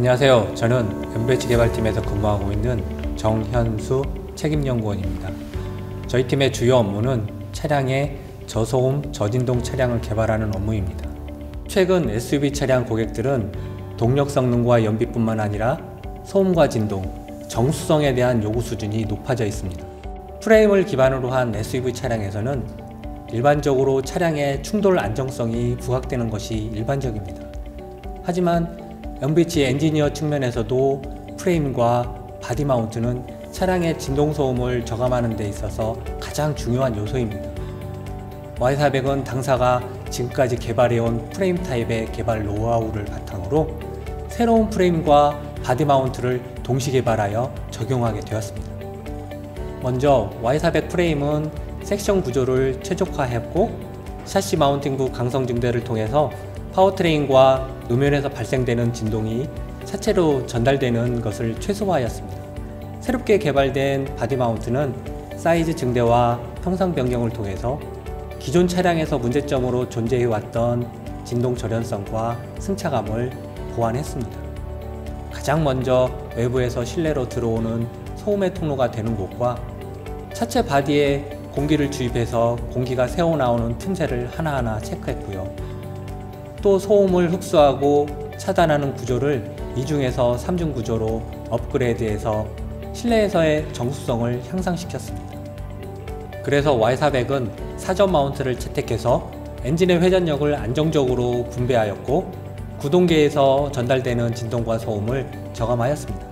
안녕하세요. 저는 엠브리지 개발팀에서 근무하고 있는 정현수 책임연구원입니다. 저희 팀의 주요 업무는 차량의 저소음, 저진동 차량을 개발하는 업무입니다. 최근 SUV 차량 고객들은 동력 성능과 연비뿐만 아니라 소음과 진동, 정수성에 대한 요구 수준이 높아져 있습니다. 프레임을 기반으로 한 SUV 차량에서는 일반적으로 차량의 충돌 안정성이 부각되는 것이 일반적입니다. 하지만 MBC 엔지니어 측면에서도 프레임과 바디 마운트는 차량의 진동 소음을 저감하는 데 있어서 가장 중요한 요소입니다. Y400은 당사가 지금까지 개발해온 프레임 타입의 개발 노하우를 바탕으로 새로운 프레임과 바디 마운트를 동시 개발하여 적용하게 되었습니다. 먼저 Y400 프레임은 섹션 구조를 최적화했고 샤시 마운팅부 강성 증대를 통해서 파워트레인과 노면에서 발생되는 진동이 차체로 전달되는 것을 최소화하였습니다. 새롭게 개발된 바디 마운트는 사이즈 증대와 형상 변경을 통해서 기존 차량에서 문제점으로 존재해왔던 진동 절연성과 승차감을 보완했습니다. 가장 먼저 외부에서 실내로 들어오는 소음의 통로가 되는 곳과 차체 바디에 공기를 주입해서 공기가 새어나오는 틈새를 하나하나 체크했고요. 또 소음을 흡수하고 차단하는 구조를 2중에서 3중 구조로 업그레이드해서 실내에서의 정수성을 향상시켰습니다. 그래서 Y400은 사전 마운트를 채택해서 엔진의 회전력을 안정적으로 분배하였고 구동계에서 전달되는 진동과 소음을 저감하였습니다.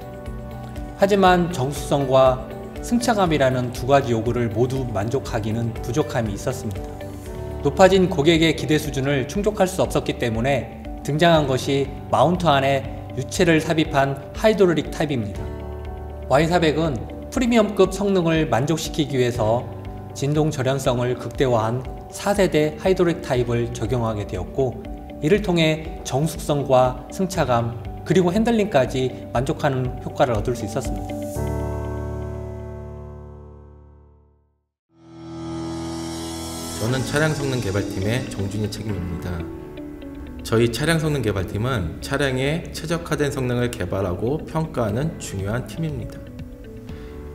하지만 정수성과 승차감이라는 두 가지 요구를 모두 만족하기는 부족함이 있었습니다. 높아진 고객의 기대 수준을 충족할 수 없었기 때문에 등장한 것이 마운트 안에 유체를 삽입한 하이드롤릭 타입입니다. Y400은 프리미엄급 성능을 만족시키기 위해서 진동 절연성을 극대화한 4세대 하이드롤릭 타입을 적용하게 되었고 이를 통해 정숙성과 승차감 그리고 핸들링까지 만족하는 효과를 얻을 수 있었습니다. 저는 차량 성능 개발팀의 정준희 책임입니다. 저희 차량 성능 개발팀은 차량의 최적화된 성능을 개발하고 평가하는 중요한 팀입니다.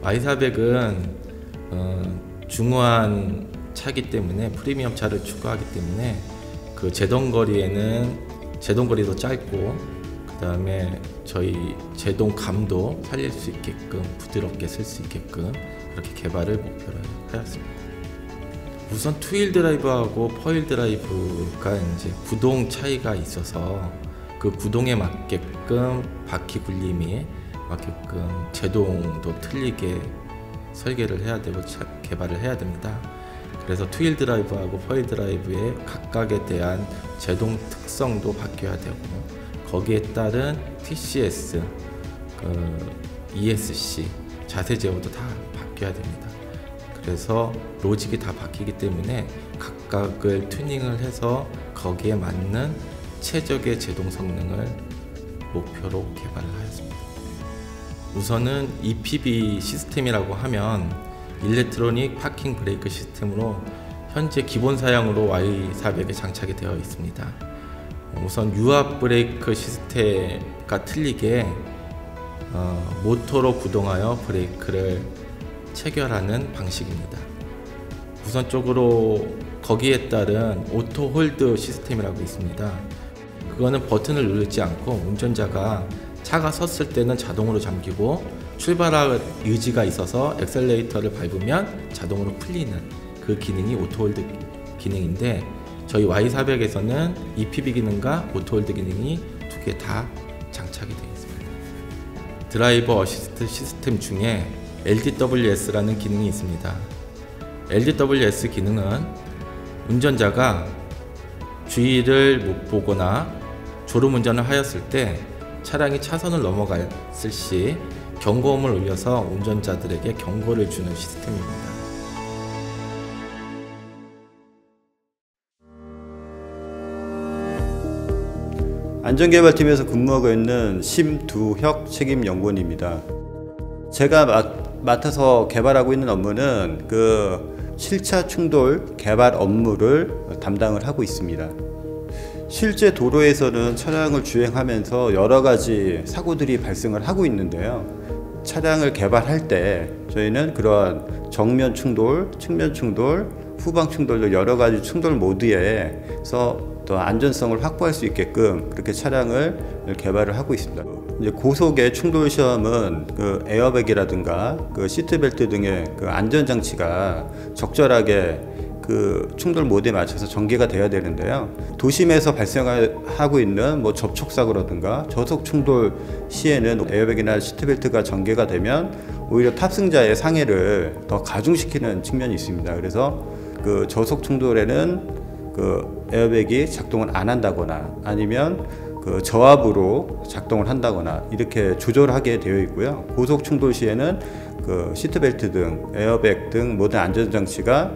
Y400은 어, 중후한 차기 때문에 프리미엄 차를 추구하기 때문에 그 제동 거리에는 제동 거리도 짧고 그 다음에 저희 제동감도 살릴 수 있게끔 부드럽게 쓸 수 있게끔 그렇게 개발을 목표로 하였습니다. 우선 투일 드라이브하고 퍼일 드라이브가 이제 구동 차이가 있어서 그 구동에 맞게끔 바퀴 굴림이 맞게끔 제동도 틀리게 설계를 해야 되고 개발을 해야 됩니다. 그래서 투일 드라이브하고 퍼일 드라이브의 각각에 대한 제동 특성도 바뀌어야 되고 거기에 따른 TCS, 그 ESC, 자세 제어도 다 바뀌어야 됩니다. 그래서 로직이 다 바뀌기 때문에 각각을 튜닝을 해서 거기에 맞는 최적의 제동 성능을 목표로 개발을 하였습니다. 우선은 EPB 시스템이라고 하면 일렉트로닉 파킹 브레이크 시스템으로 현재 기본 사양으로 Y400에 장착이 되어 있습니다. 우선 유압 브레이크 시스템과 틀리게 어, 모터로 구동하여 브레이크를 체결하는 방식입니다. 우선적으로 거기에 따른 오토 홀드 시스템이라고 있습니다. 그거는 버튼을 누르지 않고 운전자가 차가 섰을 때는 자동으로 잠기고 출발할 의지가 있어서 엑셀레이터를 밟으면 자동으로 풀리는 그 기능이 오토홀드 기능인데 저희 Y400에서는 EPB 기능과 오토홀드 기능이 두 개 다 장착이 되어 있습니다. 드라이버 어시스트 시스템 중에 LDWS라는 기능이 있습니다. LDWS 기능은 운전자가 주의를 못 보거나 졸음 운전을 하였을 때 차량이 차선을 넘어갔을 시 경고음을 울려서 운전자들에게 경고를 주는 시스템입니다. 안전개발팀에서 근무하고 있는 심두혁 책임연구원입니다. 제가 맡아서 개발하고 있는 업무는 그 실차 충돌 개발 업무를 담당을 하고 있습니다. 실제 도로에서는 차량을 주행하면서 여러 가지 사고들이 발생을 하고 있는데요. 차량을 개발할 때 저희는 그러한 정면 충돌, 측면 충돌, 후방 충돌 등 여러 가지 충돌 모드에서 더 안전성을 확보할 수 있게끔 그렇게 차량을 개발을 하고 있습니다. 이제 고속의 충돌 시험은 그 에어백이라든가 그 시트벨트 등의 그 안전 장치가 적절하게 그 충돌 모드에 맞춰서 전개가 돼야 되는데요. 도심에서 발생하고 있는 뭐 접촉 사고라든가 저속 충돌 시에는 에어백이나 시트벨트가 전개가 되면 오히려 탑승자의 상해를 더 가중시키는 측면이 있습니다. 그래서 그 저속 충돌에는 그 에어백이 작동을 안 한다거나 아니면 그 저압으로 작동을 한다거나 이렇게 조절하게 되어 있고요. 고속 충돌 시에는 그 시트벨트 등 에어백 등 모든 안전 장치가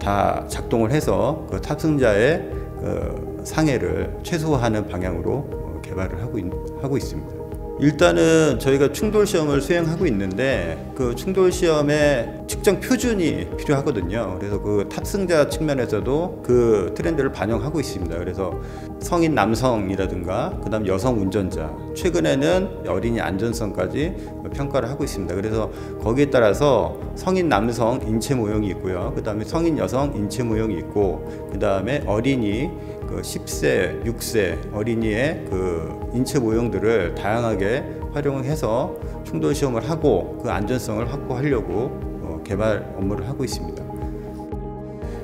다 작동을 해서 그 탑승자의 그 상해를 최소화하는 방향으로 어, 개발을 하고, 있, 하고 있습니다. 일단은 저희가 충돌 시험을 수행하고 있는데 그 충돌 시험에 측정 표준이 필요하거든요. 그래서 그 탑승자 측면에서도 그 트렌드를 반영하고 있습니다. 그래서 성인 남성이라든가 그다음 여성 운전자 최근에는 어린이 안전성까지 평가를 하고 있습니다. 그래서 거기에 따라서 성인 남성 인체 모형이 있고요. 그다음에 성인 여성 인체 모형이 있고 그다음에 어린이 그 10세, 6세 어린이의 그 인체 모형들을 다양하게 활용해서 충돌 시험을 하고 그 안전성을 확보하려고 어, 개발 업무를 하고 있습니다.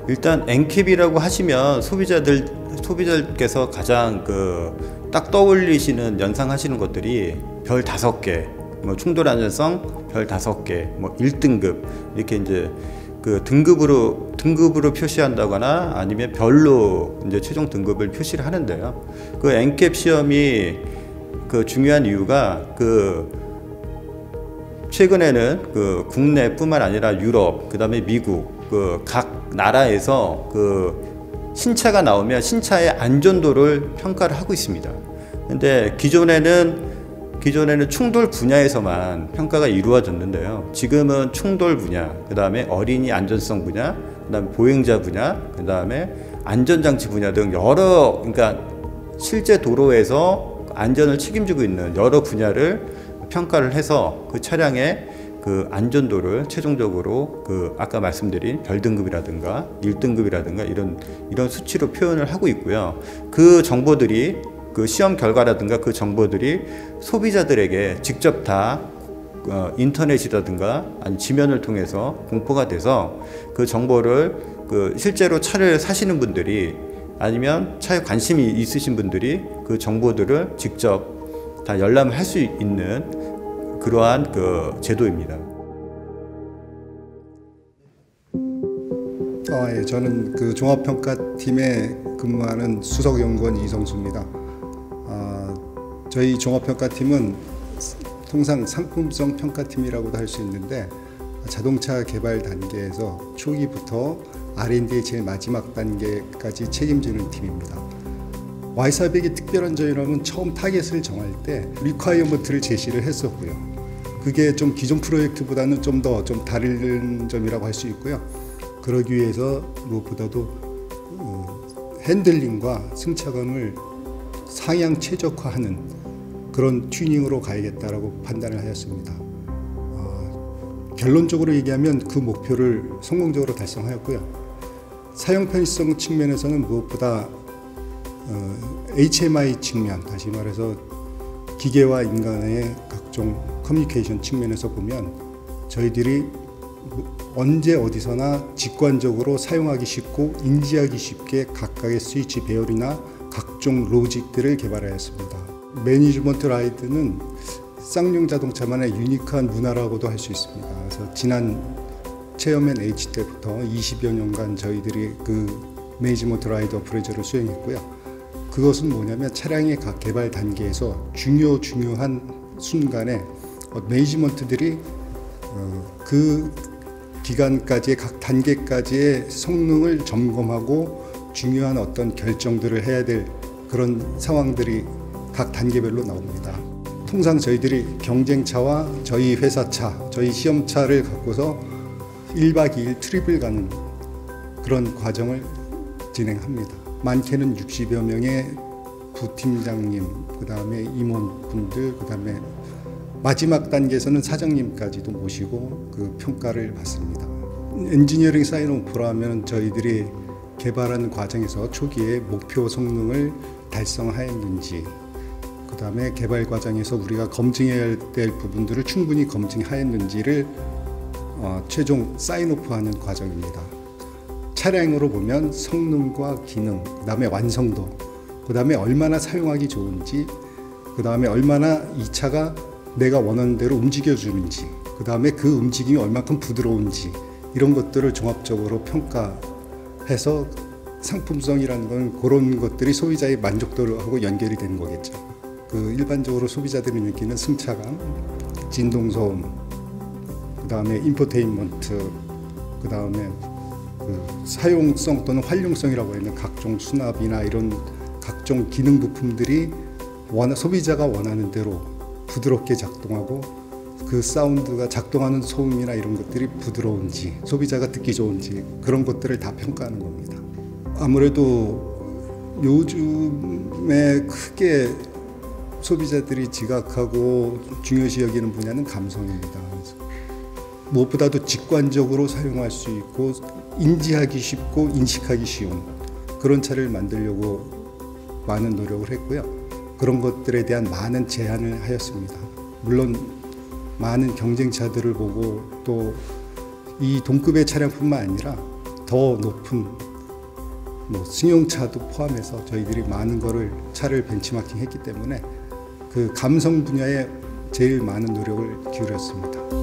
일단 엔캡이라고 하시면 소비자들 소비자께서 가장 그 딱 떠올리시는 연상하시는 것들이 별 다섯 개, 뭐 충돌 안전성 별 다섯 개, 뭐 1등급 이렇게 이제 그 등급으로 등급으로 표시한다거나 아니면 별로 이제 최종 등급을 표시를 하는데요. 그 엔캡 시험이 그 중요한 이유가 그 최근에는 그 국내뿐만 아니라 유럽, 그 다음에 미국 그 각 나라에서 그 신차가 나오면 신차의 안전도를 평가를 하고 있습니다. 근데 기존에는 기존에는 충돌 분야에서만 평가가 이루어졌는데요. 지금은 충돌 분야, 그 다음에 어린이 안전성 분야, 그 다음에 보행자 분야, 그 다음에 안전장치 분야 등 여러, 그러니까 실제 도로에서 안전을 책임지고 있는 여러 분야를 평가를 해서 그 차량의 그 안전도를 최종적으로 그 아까 말씀드린 별등급이라든가 1등급이라든가 이런 이런 수치로 표현을 하고 있고요. 그 정보들이 그 시험 결과라든가 그 정보들이 소비자들에게 직접 다 어, 인터넷이라든가 아니 지면을 통해서 공포가 돼서 그 정보를 그 실제로 차를 사시는 분들이 아니면 차에 관심이 있으신 분들이 그 정보들을 직접 다 열람을 할수 있는 그러한 그 제도입니다. 아, 예, 저는 그 종합평가팀에 근무하는 수석연구원 이성수입니다. 아, 저희 종합평가팀은 통상 상품성 평가팀이라고도 할 수 있는데 자동차 개발 단계에서 초기부터 R&D의 제일 마지막 단계까지 책임지는 팀입니다. Y400이 특별한 점이라면 처음 타겟을 정할 때 리콰이어먼트를 제시를 했었고요. 그게 좀 기존 프로젝트보다는 좀 더좀 다른 점이라고 할 수 있고요. 그러기 위해서 무엇보다도 어, 핸들링과 승차감을 상향 최적화하는 그런 튜닝으로 가야겠다라고 판단을 하였습니다. 어, 결론적으로 얘기하면 그 목표를 성공적으로 달성하였고요. 사용 편의성 측면에서는 무엇보다 어, HMI 측면, 다시 말해서 기계와 인간의 각종 커뮤니케이션 측면에서 보면 저희들이 언제 어디서나 직관적으로 사용하기 쉽고 인지하기 쉽게 각각의 스위치 배열이나 각종 로직들을 개발하였습니다. 매니지먼트 라이드는 쌍용 자동차만의 유니크한 문화라고도 할 수 있습니다. 그래서 지난 체험엔 H 때부터 20여 년간 저희들이 그 매니지먼트 라이드 어프레저를 수행했고요. 그것은 뭐냐면 차량의 각 개발 단계에서 중요 중요한 순간에 매니지먼트들이 어, 그 기간까지의 각 단계까지의 성능을 점검하고 중요한 어떤 결정들을 해야 될 그런 상황들이 각 단계별로 나옵니다. 통상 저희들이 경쟁차와 저희 회사차, 저희 시험차를 갖고서 1박 2일 트립을 가는 그런 과정을 진행합니다. 많게는 60여 명의 부팀장님, 그 다음에 임원분들, 그 다음에 마지막 단계에서는 사장님까지도 모시고 그 평가를 받습니다. 엔지니어링 사인오프라 하면 저희들이 개발하는 과정에서 초기에 목표 성능을 달성하였는지, 그 다음에 개발 과정에서 우리가 검증해야 될 부분들을 충분히 검증하였는지를 어, 최종 사인오프하는 과정입니다. 차량으로 보면 성능과 기능, 그 다음에 완성도, 그 다음에 얼마나 사용하기 좋은지, 그 다음에 얼마나 이 차가 내가 원하는 대로 움직여주는지, 그 다음에 그 움직임이 얼마큼 부드러운지, 이런 것들을 종합적으로 평가해서 상품성이라는 건 그런 것들이 소비자의 만족도하고 연결이 되는 거겠죠. 그 일반적으로 소비자들이 느끼는 승차감, 진동소음, 그 다음에 인포테인먼트, 그 다음에 그 사용성 또는 활용성이라고 하는 각종 수납이나 이런 각종 기능 부품들이 원, 소비자가 원하는 대로 부드럽게 작동하고 그 사운드가 작동하는 소음이나 이런 것들이 부드러운지 소비자가 듣기 좋은지 그런 것들을 다 평가하는 겁니다. 아무래도 요즘에 크게 소비자들이 지각하고 중요시 여기는 분야는 감성입니다. 무엇보다도 직관적으로 사용할 수 있고 인지하기 쉽고 인식하기 쉬운 그런 차를 만들려고 많은 노력을 했고요. 그런 것들에 대한 많은 제안을 하였습니다. 물론 많은 경쟁차들을 보고 또 이 동급의 차량뿐만 아니라 더 높은 뭐 승용차도 포함해서 저희들이 많은 거를 차를 벤치마킹 했기 때문에 그 감성 분야에 제일 많은 노력을 기울였습니다.